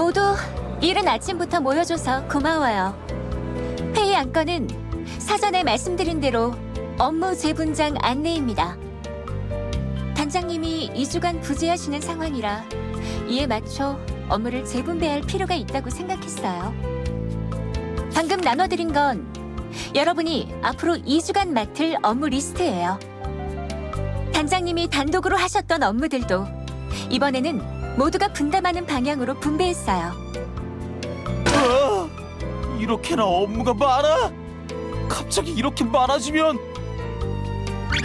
모두 이른 아침부터 모여줘서 고마워요. 회의 안건은 사전에 말씀드린 대로 업무 재분장 안내입니다. 단장님이 2주간 부재하시는 상황이라 이에 맞춰 업무를 재분배할 필요가 있다고 생각했어요. 방금 나눠드린 건 여러분이 앞으로 2주간 맡을 업무 리스트예요. 단장님이 단독으로 하셨던 업무들도 이번에는 모두가 분담하는 방향으로 분배했어요. 아, 이렇게나 업무가 많아? 갑자기 이렇게 많아지면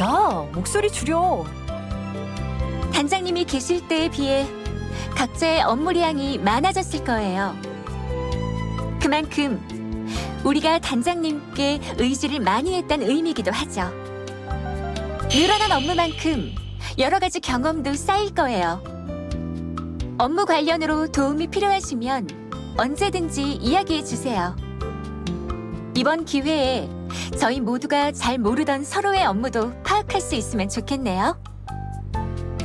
야, 목소리 줄여. 단장님이 계실 때에 비해 각자의 업무량이 많아졌을 거예요. 그만큼 우리가 단장님께 의지를 많이 했다는 의미이기도 하죠. 늘어난 업무만큼 여러 가지 경험도 쌓일 거예요. 업무 관련으로 도움이 필요하시면 언제든지 이야기해 주세요. 이번 기회에 저희 모두가 잘 모르던 서로의 업무도 파악할 수 있으면 좋겠네요.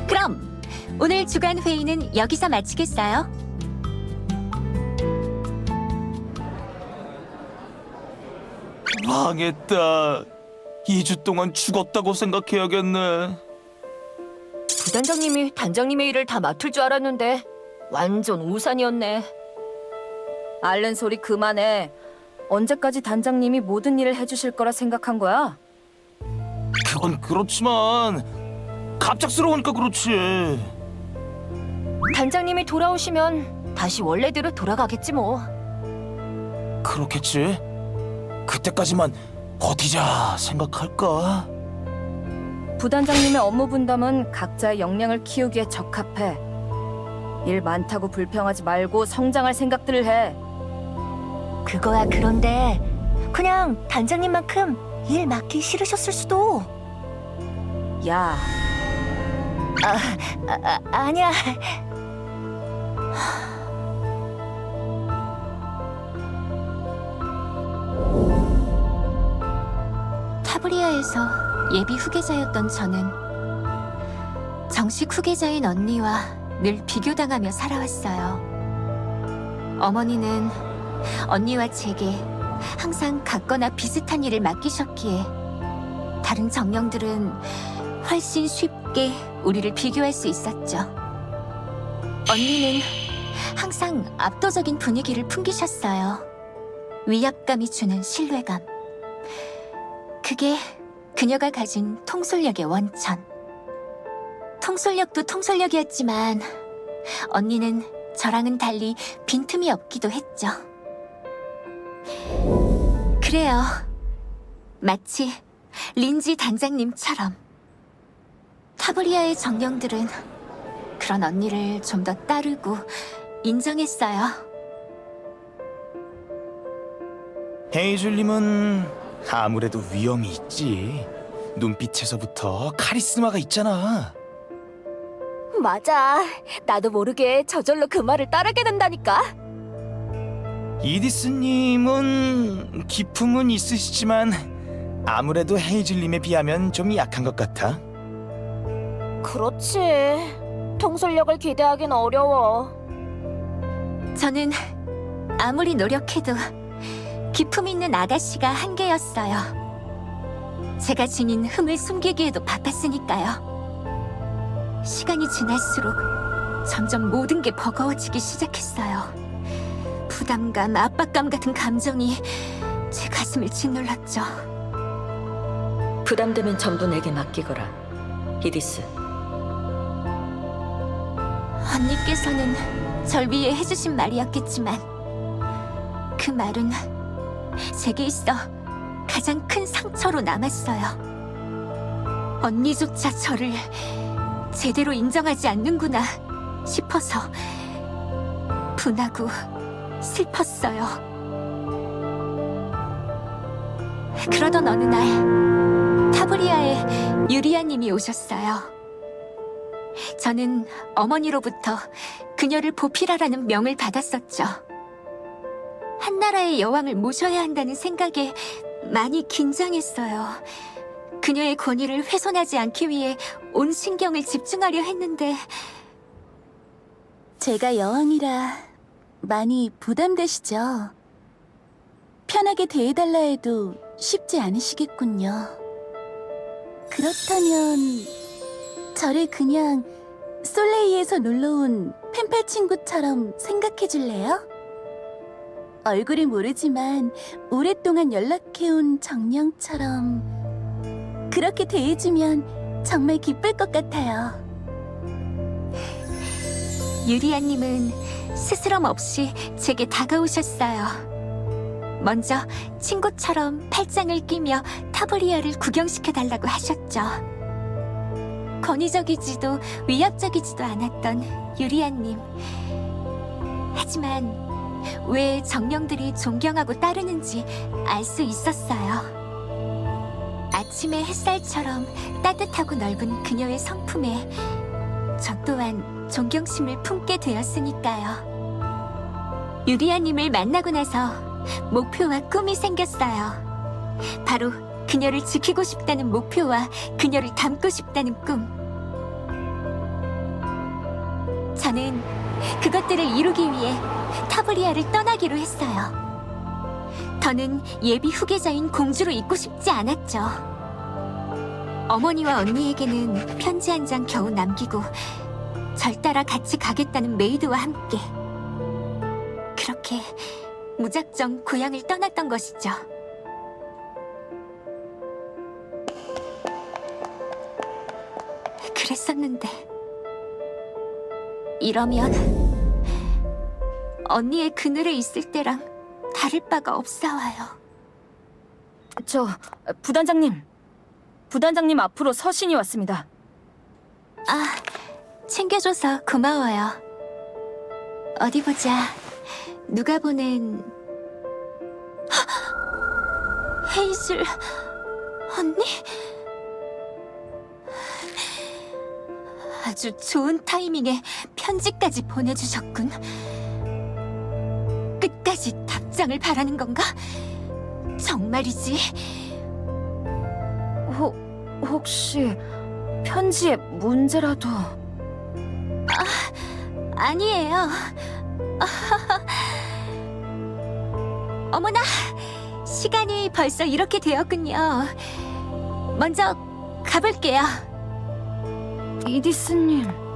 그럼 오늘 주간 회의는 여기서 마치겠어요. 망했다. 2주 동안 죽었다고 생각해야겠네. 부단장님이 단장님의 일을 다 맡을 줄 알았는데 완전 우산이었네. 앓는 소리 그만해. 언제까지 단장님이 모든 일을 해주실 거라 생각한 거야? 그건 그렇지만 갑작스러우니까 그렇지. 단장님이 돌아오시면 다시 원래대로 돌아가겠지 뭐. 그렇겠지. 그때까지만 버티자 생각할까? 부단장님의 업무 분담은 각자의 역량을 키우기에 적합해. 일 많다고 불평하지 말고 성장할 생각들을 해. 그거야 그런데 그냥 단장님만큼 일 맡기 싫으셨을 수도 야, 아, 아, 아니야 타브리아에서 예비 후계자였던 저는 정식 후계자인 언니와 늘 비교당하며 살아왔어요. 어머니는 언니와 제게 항상 같거나 비슷한 일을 맡기셨기에 다른 정령들은 훨씬 쉽게 우리를 비교할 수 있었죠. 언니는 항상 압도적인 분위기를 풍기셨어요. 위압감이 주는 신뢰감. 그게 그녀가 가진 통솔력의 원천. 통솔력도 통솔력이었지만 언니는 저랑은 달리 빈틈이 없기도 했죠. 그래요. 마치 린지 단장님처럼 타브리아의 정령들은 그런 언니를 좀 더 따르고 인정했어요. 헤이즐님은 아무래도 위험이 있지. 눈빛에서부터 카리스마가 있잖아. 맞아 나도 모르게 저절로 그 말을 따르게 된다니까 이디스님은 기품은 있으시지만 아무래도 헤이즐님에 비하면 좀 약한 것 같아. 그렇지 통솔력을 기대하긴 어려워 저는 아무리 노력해도 기품 있는 아가씨가 한계였어요. 제가 지닌 흠을 숨기기에도 바빴으니까요. 시간이 지날수록 점점 모든 게 버거워지기 시작했어요. 부담감, 압박감 같은 감정이 제 가슴을 짓눌렀죠. 부담되면 전부 내게 맡기거라. 이디스, 언니께서는 절 위해 해주신 말이었겠지만 그 말은 제게 있어 가장 큰 상처로 남았어요. 언니조차 저를 제대로 인정하지 않는구나 싶어서 분하고 슬펐어요. 그러던 어느 날 타브리아에 유리아님이 오셨어요. 저는 어머니로부터 그녀를 보필하라는 명을 받았었죠. 한나라의 여왕을 모셔야 한다는 생각에 많이 긴장했어요. 그녀의 권위를 훼손하지 않기 위해 온 신경을 집중하려 했는데 제가 여왕이라 많이 부담되시죠? 편하게 대해달라 해도 쉽지 않으시겠군요. 그렇다면 저를 그냥 솔레이에서 놀러온 펜팔 친구처럼 생각해 줄래요? 얼굴을 모르지만 오랫동안 연락해온 정령처럼 그렇게 대해주면 정말 기쁠 것 같아요. 유리아님은 스스럼 없이 제게 다가오셨어요. 먼저 친구처럼 팔짱을 끼며 타브리아를 구경시켜달라고 하셨죠. 권위적이지도 위압적이지도 않았던 유리아님. 하지만 왜 정령들이 존경하고 따르는지 알 수 있었어요. 아침의 햇살처럼 따뜻하고 넓은 그녀의 성품에 저 또한 존경심을 품게 되었으니까요. 유리아님을 만나고 나서 목표와 꿈이 생겼어요. 바로 그녀를 지키고 싶다는 목표와 그녀를 닮고 싶다는 꿈. 저는 그것들을 이루기 위해 타브리아를 떠나기로 했어요. 더는 예비 후계자인 공주로 있고 싶지 않았죠. 어머니와 언니에게는 편지 한 장 겨우 남기고 절 따라 같이 가겠다는 메이드와 함께 그렇게 무작정 고향을 떠났던 것이죠. 그랬었는데 이러면 언니의 그늘에 있을 때랑 다를 바가 없사와요. 저 부단장님. 부단장님 앞으로 서신이 왔습니다. 아, 챙겨줘서 고마워요. 어디 보자. 누가 보낸 헉! 헤이즐 언니? 아주 좋은 타이밍에 편지까지 보내주셨군. 끝까지 답장을 바라는 건가? 정말이지? 혹 혹시 편지에 문제라도 아니에요. 어머나, 시간이 벌써 이렇게 되었군요. 먼저 가볼게요. 이디스님